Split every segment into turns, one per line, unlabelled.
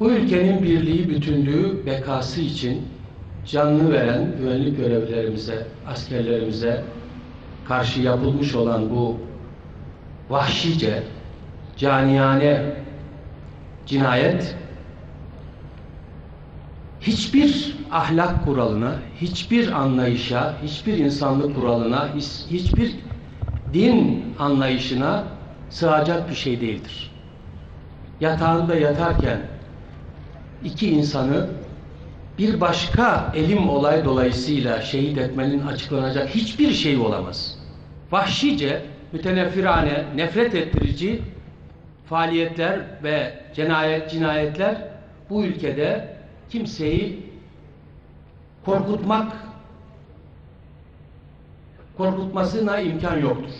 Bu ülkenin birliği, bütünlüğü, bekası için canını veren güvenlik görevlilerimize, askerlerimize karşı yapılmış olan bu vahşice, caniyane cinayet hiçbir ahlak kuralına, hiçbir anlayışa, hiçbir insanlık kuralına, hiçbir din anlayışına sığacak bir şey değildir. Yatağında yatarken iki insanı bir başka elim olay dolayısıyla şehit etmenin açıklanacak hiçbir şey olamaz. Vahşice, mütenefirane, nefret ettirici faaliyetler ve cinayet, cinayetler bu ülkede kimseyi korkutmak korkutmasına imkan yoktur.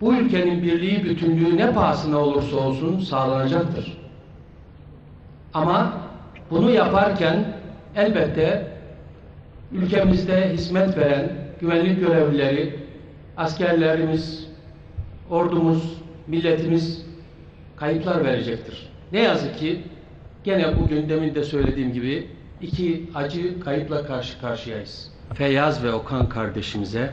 Bu ülkenin birliği, bütünlüğü ne pahasına olursa olsun sağlanacaktır. Ama bunu yaparken elbette ülkemizde hizmet veren güvenlik görevlileri, askerlerimiz, ordumuz, milletimiz kayıplar verecektir. Ne yazık ki gene bugün demin de söylediğim gibi iki acı kayıpla karşı karşıyayız. Feyyaz ve Okan kardeşimize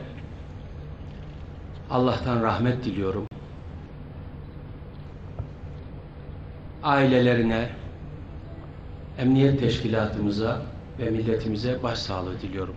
Allah'tan rahmet diliyorum. Ailelerine, emniyet teşkilatımıza ve milletimize başsağlığı diliyorum.